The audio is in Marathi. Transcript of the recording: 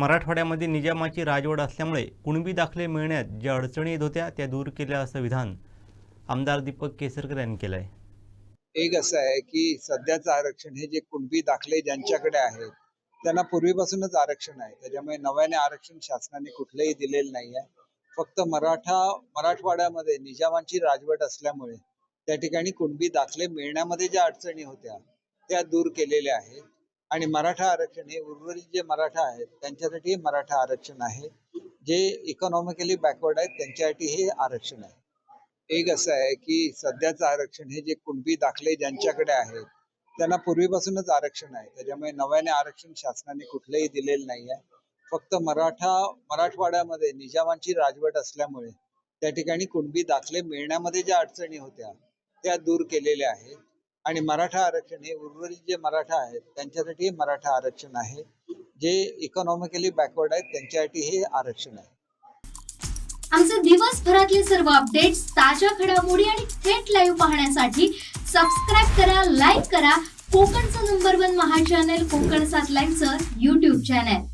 मराठवाड्यामध्ये निजामाची राजवट असल्यामुळे कुणबी दाखले मिळण्यात ज्या अडचणी येत होत्या त्या दूर केल्या असं विधान आमदार दीपक केसरकर यांनी केलं आहे एक असं आहे की सध्याचं आरक्षण हे जे कुणबी दाखले ज्यांच्याकडे आहेत त्यांना पूर्वीपासूनच आरक्षण आहे. त्याच्यामुळे नव्याने आरक्षण शासनाने कुठलंही दिलेलं नाही आहे फक्त मराठा मराठवाड्यामध्ये निजामांची राजवट असल्यामुळे त्या ठिकाणी कुणबी दाखले मिळण्यामध्ये ज्या अडचणी होत्या त्या दूर केलेल्या आहेत. आणि मराठा आरक्षण हे उर्वरित जे मराठा आहेत त्यांच्यासाठी हे मराठा आरक्षण आहे. जे इकॉनॉमिकली बॅकवर्ड आहेत त्यांच्यासाठी हे आरक्षण आहे. एक असं आहे की सध्याचं आरक्षण हे जे कुणबी दाखले ज्यांच्याकडे आहेत त्यांना पूर्वीपासूनच आरक्षण आहे. त्याच्यामुळे नव्याने आरक्षण शासनाने कुठलंही दिलेलं नाही आहे फक्त मराठा मराठवाड्यामध्ये निजामांची राजवट असल्यामुळे त्या ठिकाणी कुणबी दाखले मिळण्यामध्ये ज्या अडचणी होत्या त्या दूर केलेल्या आहेत. आणि मराठा आरक्षण हे उर्वरित जे मराठा आहेत त्यांच्यासाठी हे मराठा आरक्षण आहे. जे इकॉनॉमिकली बॅकवर्ड आहेत त्यांच्यासाठी हे आरक्षण आहे. आमचे दिवसभरातले सर्व अपडेट्स ताज्या घडामोडी आणि थेट लाईव्ह पाहण्यासाठी सबस्क्राईब करा लाईक करा. कोकणचं number one Maha channel Kokan सात लाईव्हचं युट्यूब चॅनल